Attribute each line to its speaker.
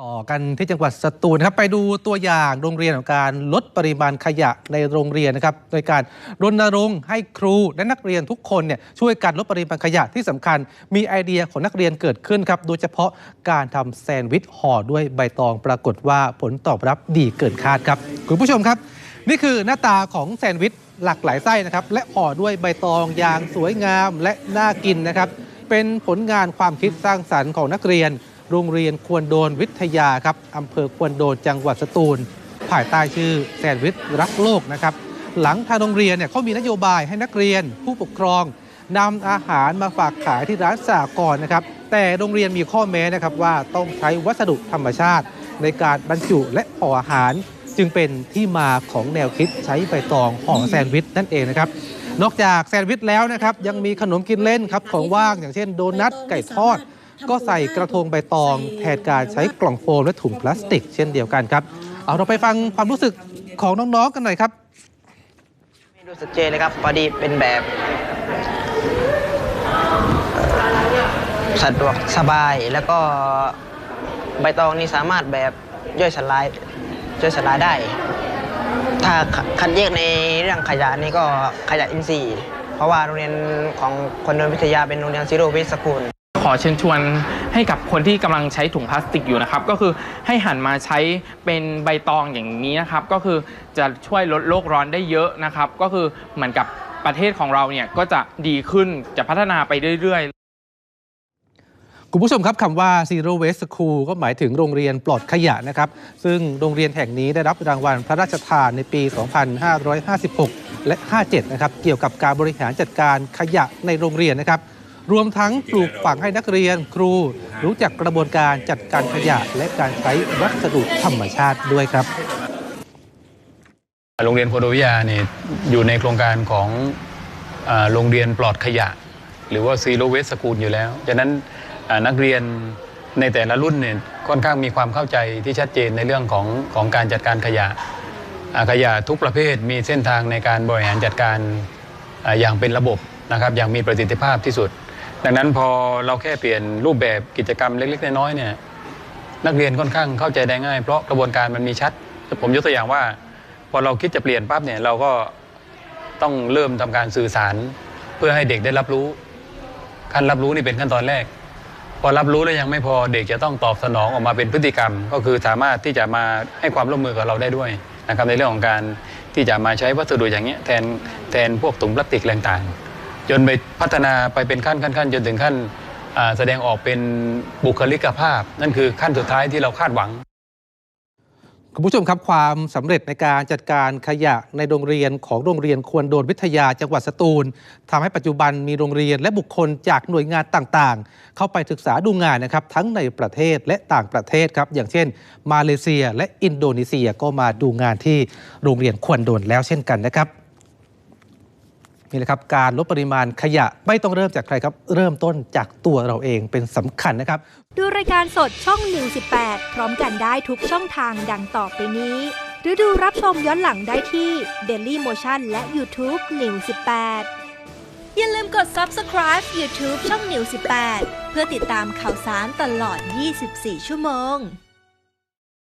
Speaker 1: ต่อกันที่จังหวัดสตูลครับไปดูตัวอย่างโรงเรียนของการลดปริมาณขยะในโรงเรียนนะครับโดยการรณรงค์ให้ครูและนักเรียนทุกคนเนี่ยช่วยกันลดปริมาณขยะที่สำคัญ มีไอเดียของนักเรียนเกิดขึ้นครับโดยเฉพาะการทำแซนด์วิชห่อด้วยใบตองปรากฏว่าผลตอบรับดีเกินคาดครับคุณผู้ชมครับ นี่คือหน้าตาของแซนด์วิชหลากหลายไส้นะครับและห่อด้วยใบตองอย่างสวยงามและน่ากินนะครับ เป็นผลงานความคิดสร้างสรรค์ของนักเรียน โรงเรียนควรโดนวิทยาครับอำเภอควรโดนจังหวัดสตูล ภายใต้ชื่อแซนด์วิชรักโลกนะครับ หลังทางโรงเรียนเนี่ยเขามีนโยบายให้นักเรียน ผู้ปกครองนำอาหารมาฝากขายที่ร้านสากรนะครับ แต่โรงเรียนมีข้อแม้นะครับว่าต้องใช้วัสดุธรรมชาติ ในการบรรจุและห่ออาหาร จึงเป็นที่มาของแนวคิดใช้ใบตองห่อแซนด์วิชนั่นเองนะครับ นอกจากแซนด์วิชแล้วนะครับ ยังมีขนมกินเล่นครับ ของว่างอย่างเช่นโดนัทไก่ทอด ก็ใส่กระทงใบตอง แทนการใช้กล่องโฟมและถุงพลาสติก เช่นเดียวกันครับ เอาเราไปฟังความรู้สึกของน้องๆกันหน่อยครับ
Speaker 2: ไม่รู้สึกเจเลยครับพอดีเป็นแบบสะดวกสบายแล้วก็ใบตองนี่สามารถแบบย่อยสลายย่อยสลายได้ ถ้าคัดแยกในเรื่องขยะนี่ก็ขยะอินทรีย์เพราะว่าโรงเรียนของคนเดินวิทยาเป็นโรงเรียนซีโร่เวสกุล
Speaker 3: ขอเชิญชวนให้กับคนที่กำลังใช้ถุงพลาสติกอยู่นะครับ ก็คือให้หันมาใช้เป็นใบตองอย่างนี้นะครับ ก็คือจะช่วยลดโลกร้อนได้เยอะนะครับ ก็คือเหมือนกับประเทศของเราเนี่ยก็จะดีขึ้นจะพัฒนาไปเรื่อยๆ
Speaker 1: คุณผู้ชมครับคำว่า Zero Waste School ก็หมายถึงโรงเรียนปลอดขยะนะครับ ซึ่งโรงเรียนแห่งนี้ได้รับรางวัลพระราชทานในปี 2556 และ 57 นะครับ เกี่ยวกับการบริหารจัดการขยะในโรงเรียนนะครับ รวมทั้งปลูกฝังให้นักเรียนครู รู้จักกระบวนการจัดการขยะ และการใช้วัสดุธรรมชาติด้วยครับ
Speaker 4: โรงเรียนโพธิวิยาเนี่ยอยู่ในโครงการของโรงเรียนปลอดขยะ หรือว่า Zero Waste School อยู่แล้วฉะนั้น นักเรียนในแต่ละรุ่นเนี่ยค่อนข้างมีความเข้าใจที่ชัดเจนในเรื่องของของการจัดการขยะขยะทุกประเภทมีเส้นทางในการบริหารจัดการอ่าอย่างเป็นระบบนะครับอย่างมีประสิทธิภาพที่สุด ดังนั้นพอเราแค่เปลี่ยนรูปแบบกิจกรรมเล็ก ๆ น้อยๆเนี่ยนักเรียนค่อนข้างเข้าใจได้ง่าย เพราะกระบวนการมันมีชัด ผมยกตัวอย่างว่า พอเราคิดจะเปลี่ยนปั๊บเนี่ยเราก็ต้องเริ่มทำการสื่อสาร เพื่อให้เด็กได้รับรู้ขั้นรับรู้นี่เป็นขั้นตอนแรก พอรับรู้แล้วยังไม่พอเด็กจะต้องตอบสนองออกมาเป็นพฤติกรรม ก็คือสามารถที่จะมาให้ความร่วมมือกับเราได้ด้วยนะครับในเรื่องของการที่จะมาใช้วัสดุอย่างนี้แทนแทนพวกถุงพลาสติกแรงต่างๆจนไปพัฒนาไปเป็นขั้นขั้นขั้นจนถึงขั้นแสดงออกเป็นบุคลิกภาพ นั่นคือขั้นสุดท้ายที่เราคาดหวัง
Speaker 1: คุณผู้ชมครับความสำเร็จในการจัดการขยะในโรงเรียนของโรงเรียนควรโดนวิทยาจังหวัดสตูลทำให้ปัจจุบันมีโรงเรียนและบุคคลจากหน่วยงานต่างๆ เข้าไปศึกษาดูงานนะครับทั้งในประเทศและต่างประเทศครับอย่างเช่น มาเลเซียและอินโดนีเซียก็มาดูงานที่โรงเรียนควรโดนแล้วเช่นกันนะครับ นี่แหละครับการลดปริมาณขยะไม่ต้องเริ่มจากใครครับ เริ่มต้นจากตัวเราเองเป็นสำคัญนะครับ
Speaker 5: ดูรายการสดช่อง 118 พร้อมกันได้ทุกช่องทางดังต่อไปนี้ หรือดูรับชมย้อนหลังได้ที่ Daily Motion และ YouTube 118 อย่าลืมกด Subscribe YouTube ช่อง118 เพื่อติดตามข่าวสารตลอด 24 ชั่วโมง